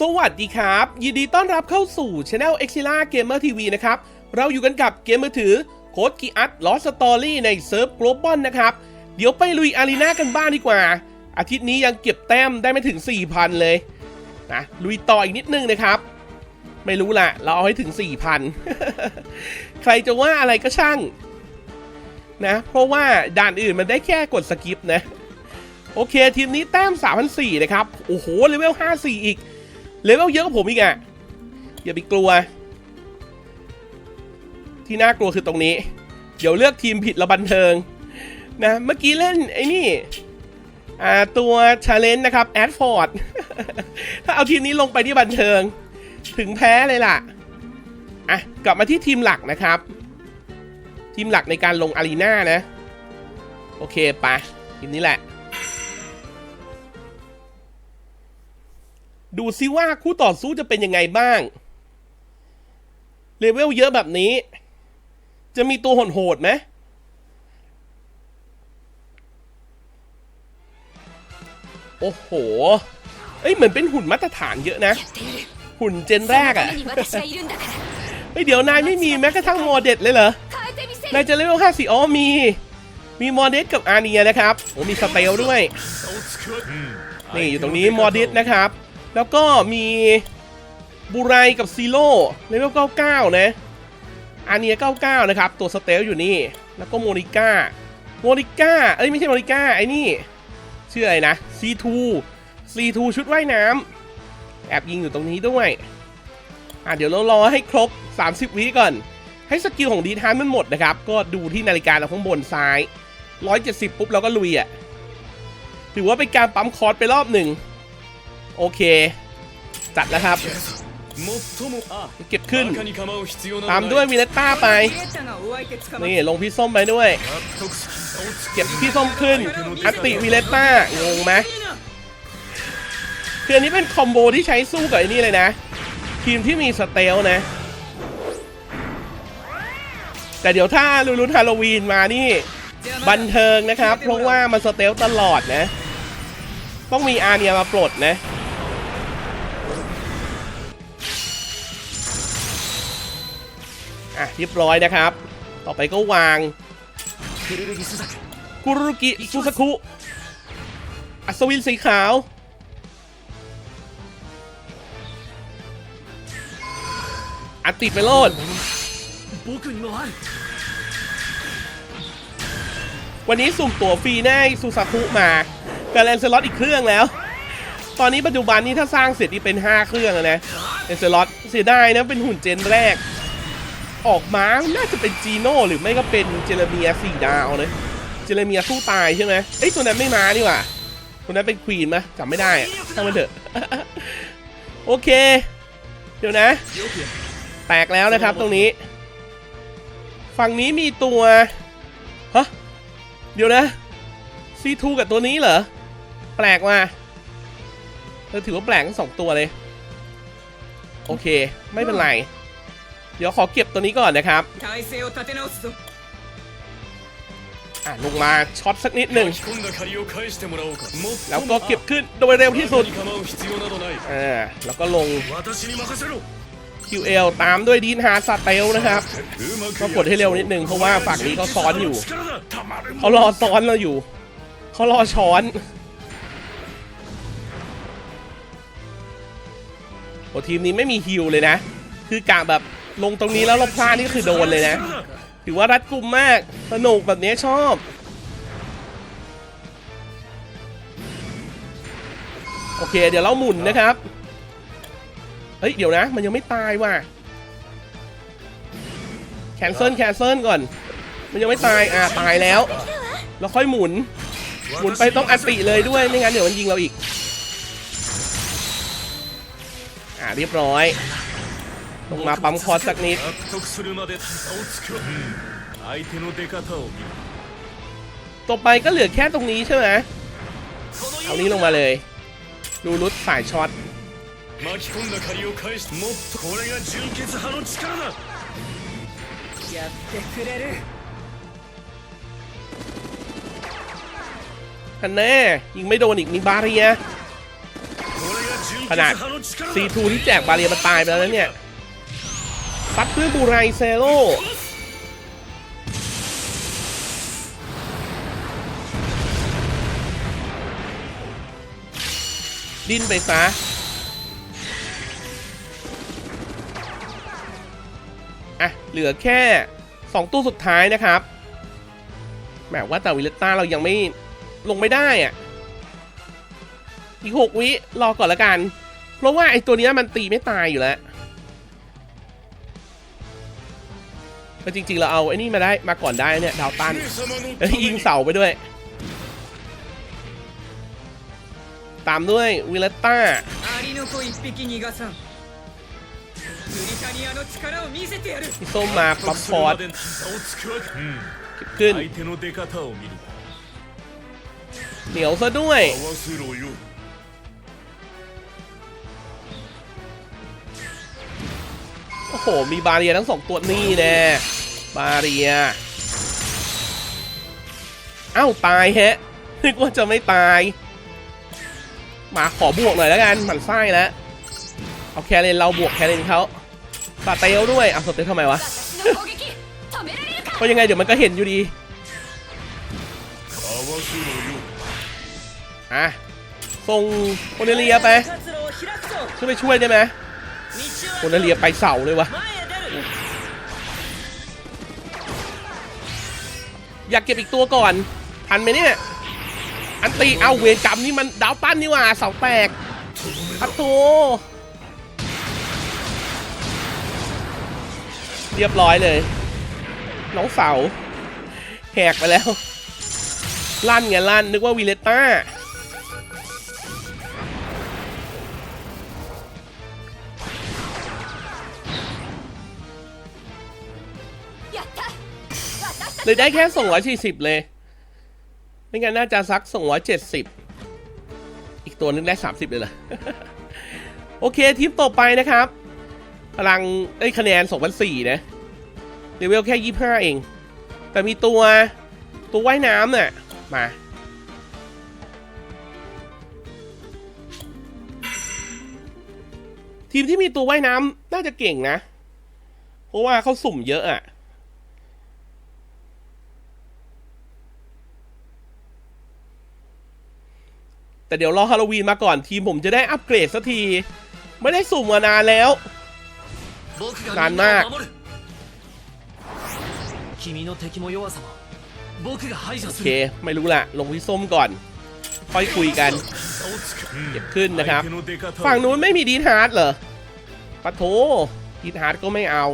สวัสดีครับ ยินดีต้อนรับเข้าสู่ช anel e x i l a Gamer TV นะครับ เราอยู่กันกับเกมมือถือโค้ดกีอัตลอสตอรี่ในเซิร์ฟ Global นะครับ เดี๋ยวไปลุยอารีนากันบ้างดีกว่า อาทิตย์นี้ยังเก็บแต้มได้ไม่ถึง 4,000 เลยนะลุยต่ออีกนิดนึงนะครับ ไม่รู้ละเราเอาให้ถึง 4,000 ใครจะว่าอะไรก็ช่างนะ เพราะว่าด่านอื่นมันได้แค่กดสกิปนะ โอเคทีมนี้แต้ม3,004นะครับ โอ้โหเลเวล54 อีก เลเวลเยอะกว่าผมอีกอะอย่าไปกลัว ที่น่ากลัวคือตรงนี้ เดี๋ยวเลือกทีมผิดละบันเทิง นะ เมื่อกี้เล่นไอ้นี่อ่าตัวชาเลนจ์นะครับแอดฟอร์ดถ้าเอาทีมนี้ลงไปที่บันเทิง ถึงแพ้เลยล่ะ อะ กลับมาที่ทีมหลักนะครับ ทีมหลักในการลงอารีนานะ โอเคไปะทีมนี้แหละ ดูซิว่าคู่ต่อสู้จะเป็นยังไงบ้าง เลเวลเยอะแบบนี้ จะมีตัวโหดไหมโอ้โห เอ้ยเหมือนเป็นหุ่นมาตรฐานเยอะนะ หุ่นเจนแรกอะเฮ้ยเดี๋ยวนายไม่มีแม้กระทั่งมอเด็ดเลยเหรอ นายจะเลเวสี่อ๋อมี มีมอเด็ดกับอาเนียนะครับ โอ้มีสเปลด้วย นี่อยู่ตรงนี้มอเด็ดนะครับ แล้วก็มีบูไรกับซีโร่เลเวล99 นะ อาเนีย99 นะครับ ตัวสเตลอยู่นี่ แล้วก็โมนิก้า โมนิก้า เอ้ยไม่ใช่โมนิก้า ไอ้นี่ ชื่ออะไรนะ C2 C2 ชุดว่ายน้ำ แอบยิงอยู่ตรงนี้ด้วย อะเดี๋ยวเรารอให้ครบ 30 วิก่อน ให้สกิลของดีทานมันหมดนะครับ ก็ดูที่นาฬิกาเราข้างบนซ้าย 170 ปุ๊บเราก็ลุยอะถือว่าเป็นการปั๊มคอร์สไปรอบหนึ่ง โอเค จัดแล้วครับเก็บขึ้น ตามด้วยวีเลต้าไป นี่ลงพี่ส้มไปด้วย เก็บพี่ส้มขึ้น อัติวีเลต้างงไหมคืออันนี้เป็นคอมโบที่ใช้สู้กับไอ้นี่เลยนะ ทีมที่มีสเตลนะ แต่เดี๋ยวถ้าลุลุนฮาโลวีนมานี่ บันเทิงนะครับ เพราะว่ามันสเตลตลอดนะ ต้องมีอาเนียมาปลดนะ อะเรียบร้อยนะครับ ต่อไปก็วางกุรุกิซูซากุอัศวินสีขาว อัติไปโลดวันนี้สุ่มตั๋วฟรีแน่ซูซากุมากับแลนเซลอตอีกเครื่องแล้ว ตอนนี้ปัจจุบันนี้ถ้าสร้างเสร็จนี่เป็น 5 เครื่องนะเลนเซลอตเสียดายนะเป็นหุ่นเจนแรก ออกมาน่าจะเป็นจีโน่หรือไม่ก็เป็นเจเรเมียสี่ดาวเลยเจเรเมียสู้ตายใช่ไหมเอ้ตัวนั้นไม่มานี่หว่าตัวนั้นเป็นควีนไหมจำไม่ได้ตั้งมันเถอะโอเค เดี๋ยวนะ แตกแล้วนะครับตรงนี้ ฝั่งนี้มีตัวฮะเดี๋ยวนะซีทูกับตัวนี้เหรอ แปลกว่ะเธอถือว่าแปลกทั้งสองตัวเลย โอเค ไม่เป็นไร เดี๋ยวขอเก็บตัวนี้ก่อนนะครับลงมาช็อตสักนิดหนึ่งแล้วก็เก็บขึ้นโดยเร็วที่สุดแล้วก็ลง QL ตามด้วยดีนฮาสเตลนะครับก็กดให้เร็วนิดหนึ่งเพราะว่าฝั่งนี้เขาซ้อนอยู่เขารอซ้อนเราอยู่เขารอช้อนโอ้ทีมนี้ไม่มีฮิวเลยนะ คือกะแบบ ลงตรงนี้แล้วเราพลาดนี่คือโดนเลยนะ ถือว่ารัดกุมมาก สนุกแบบนี้ชอบ โอเค เดี๋ยวเราหมุนนะครับ เฮ้ย เดี๋ยวนะ มันยังไม่ตายว่ะ แคนเซิลแคนเซิลก่อน มันยังไม่ตาย อ่า ตายแล้ว แล้วค่อยหมุน หมุนไปต้องอัติเลยด้วย ไม่งั้นเดี๋ยวมันยิงเราอีก อ่า เรียบร้อย ลงมาปั๊มคอสักนิดต่อไปก็เหลือแค่ตรงนี้ใช่ไหมเอานี้ลงมาเลยรูรุดสายช็อตฮันแน่ยิงไม่โดนอีกมีบาเรียขนาดซีทูที่แจกบาเรียมันตายไปแล้วเนี่ย ซัดด้วยบูไรเซโร่ดิ้นไปซะอะ เหลือแค่ 2 ตู้สุดท้ายนะครับแหมว่าแต่วิลต้าเรายังไม่ลงไม่ได้อะ อีก 6 วิ รอก่อนละกัน เพราะว่าไอ้ตัวนี้มันตีไม่ตายอยู่แล้ว ก็จริงๆเราเอาไอ้นี่มาได้มาก่อนได้เนี่ยดาวตันแล้วยิงเสาไปด้วย ตามด้วยวิลเลต้าพี่ส้มมาปั๊มฟอร์ดขึ้นเหนียวซะด้วย ผมมีบาเรียทั้งสองตัวนี่แน่บาเรียเอ้าตายฮะนึกว่าจะไม่ตาย มาขอบวกหน่อยแล้วกันหมันไส้แล้วเอาแคเรนเราบวกแคเรนเขาปสเตลด้วยเอาสเตลทำไมวะก็ยังไงเดี๋ยวมันก็เห็นอยู่ดีอะส่งโคเนเลียไปช่วยไปช่วยได้ไหม คนละเรียไปเสาเลยวะอยากเก็บอีกตัวก่อน ทันไหมเนี่ย อันตีเอาเวรกรรมนี่มันดาวปั้นนี่ว่าเสาแตกครับตัวเรียบร้อยเลย น้องเสาแหกไปแล้ว ลั่นไงลั่นนึกว่าวีเลต้า เลยได้แค่ 240 เลย ไม่งั้นน่าจะสัก 270 อีกตัวนึงได้ 30 เลยเหรอ โอเคทีมต่อไปนะครับ พลังได้คะแนน 2,004 นะเลเวลแค่ 25 เอง แต่มีตัวตัวว่ายน้ำเนี่ยมาทีมที่มีตัวว่ายน้ำน่าจะเก่งนะ เพราะว่าเขาสุ่มเยอะอะ แต่เดี๋ยวรอฮาโลวีนมาก่อนทีมผมจะได้อัปเกรดสักที ไม่ได้สุ่มมานานแล้ว นานมากโอเค ไม่รู้ละลงที่ส้มก่อน ค่อยคุยกันเก็บขึ้นนะครับ ฝั่งนู้นไม่มีดีทาร์ดเหรอปะโถดีทาร์ดก็ไม่เอา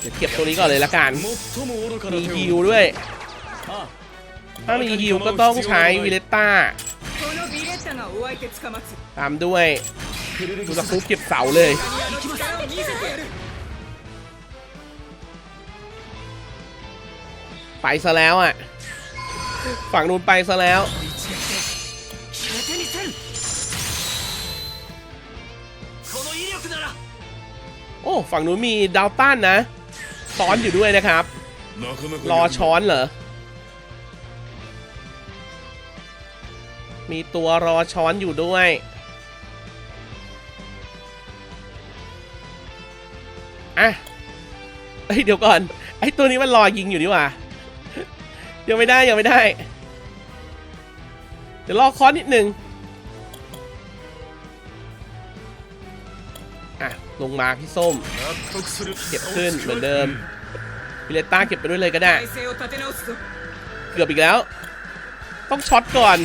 เดี๋ยวเก็บตัวนี้ก่อนเลยละกัน มีฮิวด้วย ถ้ามีฮิวก็ต้องใช้วิเลต้า ตามด้วยดูสกุปเก็บเสาเลยไปซะแล้วอะ ฝั่งนู้นไปซะแล้ว โอ้ ฝั่งนู้นมีดาวต้านนะซ้อนอยู่ด้วยนะครับ รอช้อนเหรอ มีตัวรอช้อนอยู่ด้วย อะเฮ้ยเดี๋ยวก่อน ไอ้ตัวนี้มันรอยิงอยู่นี่ว่ะยังไม่ได้ยังไม่ได้ เดี๋ยวรอคอนนิดนึงอะลงมาพี่ส้ม เก็บขึ้นเหมือนเดิมพิเลต้าเก็บไปด้วยเลยก็ได้ เกือบอีกแล้ว ต้องช็อตก่อน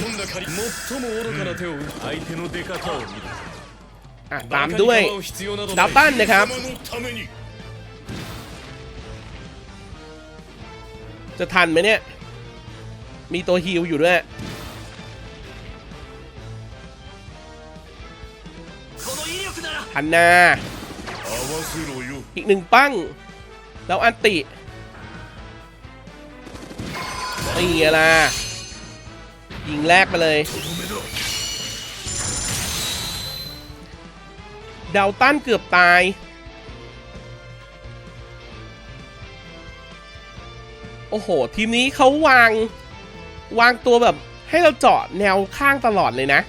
ตามด้วยดับบ้านนะครับ จะทันไหมเนี่ย มีตัวฮิลอยู่ด้วยทันนาอีกหนึ่งปั้ง แล้วอันตินี่ล่ะ ยิงแรกไปเลยเดาวตันเกือบตาย โอ้โห ทีมนี้เขาวาง วางตัวแบบให้เราเจาะแนวข้างตลอดเลยนะ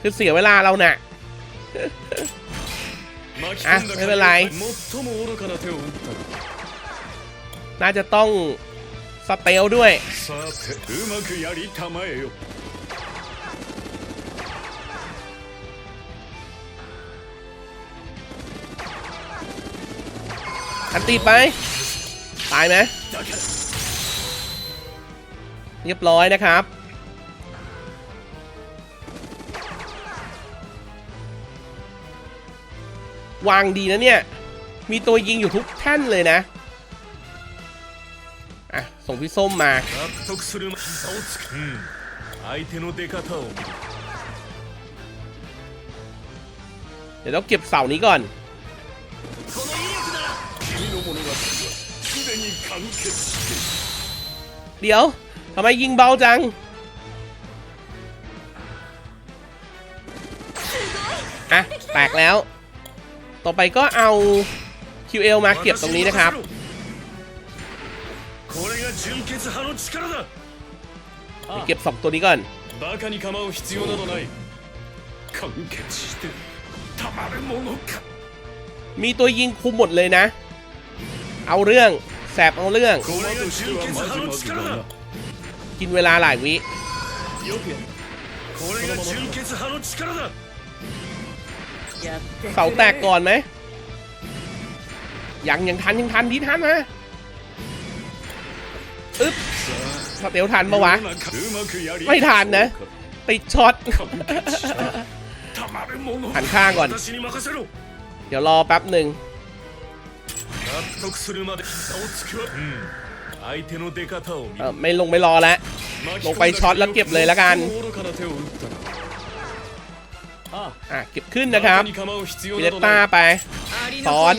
คือเสียเวลาเราเนะ่ะอะไม่เป็นไร น่าจะต้อง สเตลด้วย อันตีไป ตายไหมเรียบร้อยนะครับวางดีนะเนี่ย มีตัวยิงอยู่ทุกแท่นเลยนะ อะส่งพี่ส้มมาเดี๋ยวเราเก็บเสานี้ก่อนเดี๋ยวทำไมยิงเบาจังอะแตกแล้ว ต่อไปก็เอา QL มาเก็บตรงนี้นะครับ 純血派の力だ เก็บ 2 ตัวนี้ก่อน バカに構う必要などない完結してたまるものか มีตัวยิงคุมหมดเลยนะ เอาเรื่อง แสบเอาเรื่อง これが純血派の力だ กินเวลาหลายวิ よくやるこれが純血派の力だやってくれ เสาแตกก่อนไหม ยังยังทันยังทันดีทันนะ อึ๊บสเตลทันปะวะ ไม่ทันนะ ติดช็อตหันข้างก่อน เดี๋ยวรอแป๊บหนึ่งไม่ลงไม่รอแล้ว ลงไปช็อตแล้วเก็บเลยแล้วกันอะเก็บขึ้นนะครับเบเลต้าไปซ้อน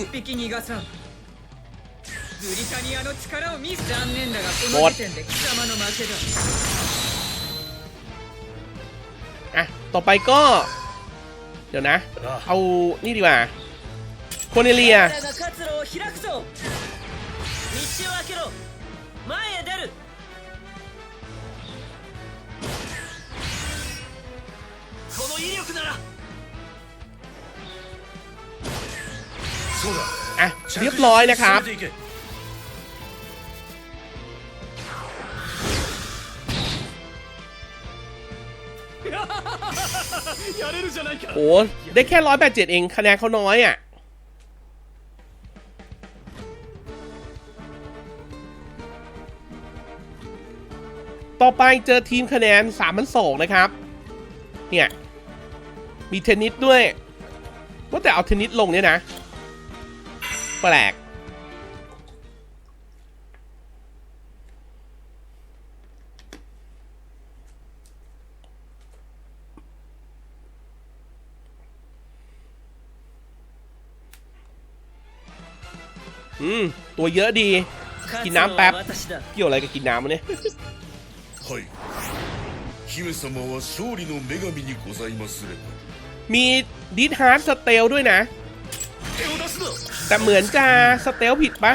子一匹逃がさんブリタニアの力を見せ残念だがこหม の ด 時点で貴様の負けだ อ่ะ ต่อไปก็ เดี๋ยวนะ เอานี่ดีกว่า โคเนเลีย が活路を開くぞ道を開けろ前へ出るこの威力ならそうだ อ่ะ เรียบร้อยนะครับ โอ้ได้แค่ร้อยแปดเจ็ดเองคะแนนเขาน้อยอะต่อไปเจอทีมคะแนน3 2 0 0นะครับ เนี่ย มีเทนนิสด้วย ว่าแต่เอาเทนนิสลงเนี่ยนะ แปลกืม ตัวเยอะดี กินน้ำแป๊บ เกี่ยวอะไรกับกินน้ำวะเนี่ยมีดิทฮาร์ดสเตลด้วยนะ แต่เหมือนจะสเตลผิดปะ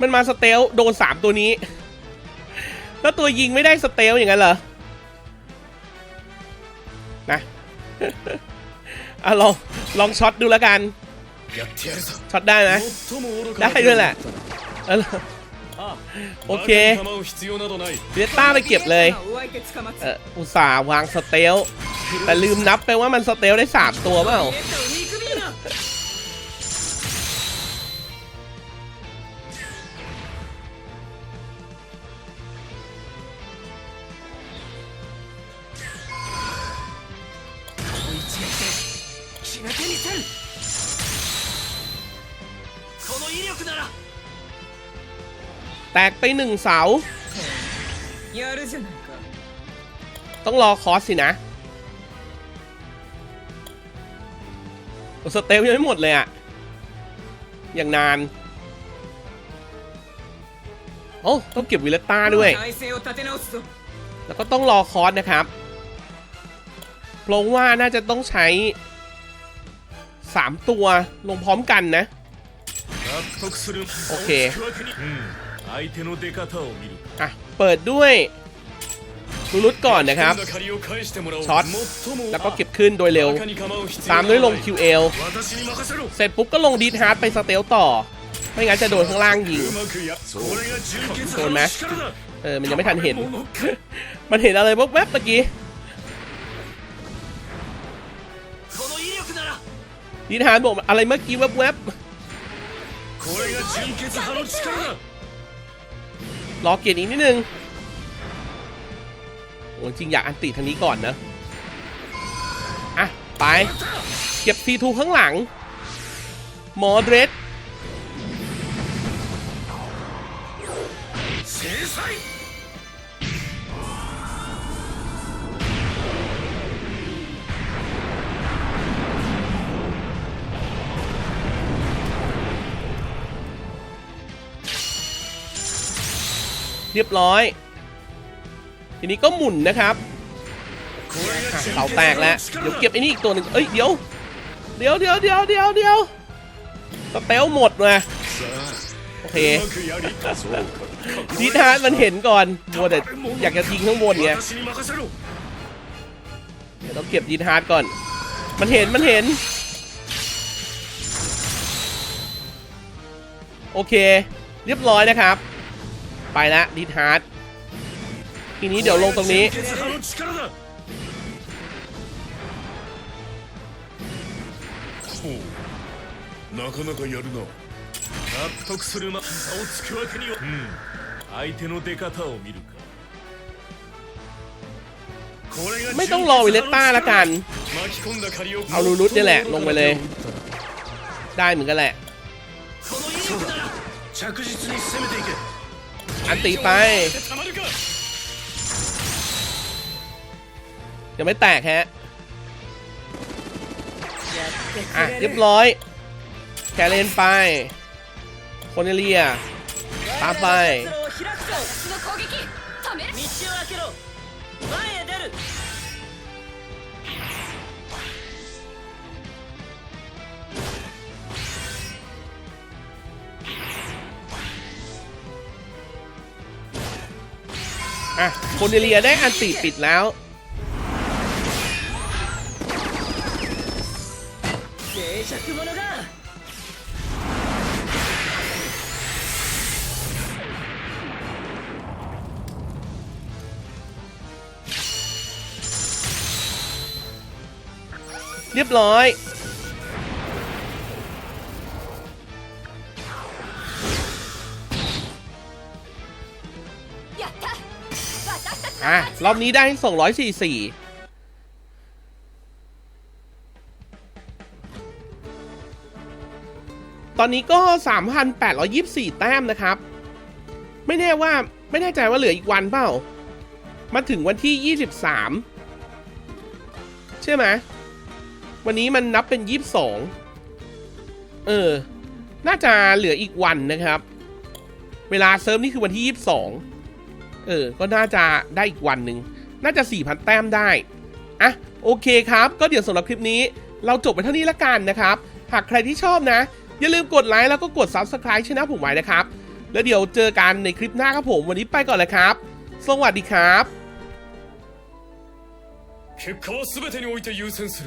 มันมาสเตลโดนสามตัวนี้ แล้วตัวยิงไม่ได้สเตลอย่างนั้นเหรอ นะอะลองลองช็อตดูแล้วกัน ช็อตได้นะ ได้ด้วยแหละ โอเคเบีต้าไปเก็บเลยอุตส่าห์วางสเตล แต่ลืมนับไปว่ามันสเตลได้ 3 ตัวเปล่า แตกไปหนึ่งเสา ต้องรอคอสสินะสเตลยังไม่หมดเลยอะอย่างนานโอ้ต้องเก็บวิลต้าด้วย แล้วก็ต้องรอคอสนะครับ เพราะว่าน่าจะต้องใช้ 3 ตัวลงพร้อมกันนะ โอเค เปิดด้วยลูรุดก่อนนะครับช็อตแล้วก็เก็บขึ้นโดยเร็ว ตามด้วยลง QL เสร็จปุ๊บก็ลงดีทาร์ดไปสเตลต่อ ไม่งั้นจะโดนข้างล่างยิงโดนไหมเออมันยังไม่ทันเห็น มันเห็นอะไรแวบๆเมื่อกี้ดีทาร์ดบอกอะไรเมื่อกี้แวบๆ รอเกียรติอีกนิดนึงโอ้จริงอยากอันติทางนี้ก่อนนะอะ ไป เก็บ C2 ข้างหลัง หมอเดรส เรียบร้อย ทีนี้ก็หมุนนะครับเขาแตกแล้ว เดี๋ยวเก็บไอ้นี่อีกตัวหนึ่งเอ้ยเดี๋ยวเดี๋ยวเดี๋ยวเดี๋ยวเดี๋ยวเดี๋ยวสเปลหมดเลยโอเคดีทาร์มันเห็นก่อนมัวแต่อยากจะทิ้งข้างบนไงเดี๋ยต้องเก็บดีทาร์ก่อน มันเห็นมันเห็น โอเค เรียบร้อยนะครับ ไปละดีทฮาร์ดทีนี้เดี๋ยวลงตรงนี้ 純血派の力だほうなかなかやるな納得するま差をつくわけにはうん相手の出方を見るかこれが ไม่ต้องรอวิเลตต้าละกัน 巻き込んだ借りを เอาลูรุตนี่แหละ ลงไปเลย ได้เหมือนกันแหละ อันตีไป ยังไม่แตกฮะ อะเรียบร้อย แคเลนไป โคเนเลีย ตามไป่ะโคนเดเลียได้อันติปิดแล้ว เรียบร้อย รอบนี้ได้ส่งร้อยสี่สี่ตอนนี้ก็ 3,824 แต้มนะครับ ไม่แน่ว่าไม่แน่ใจว่าเหลืออีกวันเปล่า มาถึงวันที่ 23 ใช่ไหมวันนี้มันนับเป็น 22 เออ น่าจะเหลืออีกวันนะครับ เวลาเซิร์ฟนี่คือวันที่ 22 เออ ก็น่าจะได้อีกวันหนึ่ง น่าจะ 4,000 แต้มได้ อะ โอเคครับ ก็เดี๋ยวสำหรับคลิปนี้ เราจบไปเท่านี้ละกันนะครับ หากใครที่ชอบนะ อย่าลืมกดไลค์แล้วก็กด Subscribe ช่องผมไว้นะครับ แล้วเดี๋ยวเจอกันในคลิปหน้าครับผม วันนี้ไปก่อนเลยครับ สวัสดีครับ結果は全てにおいて優先する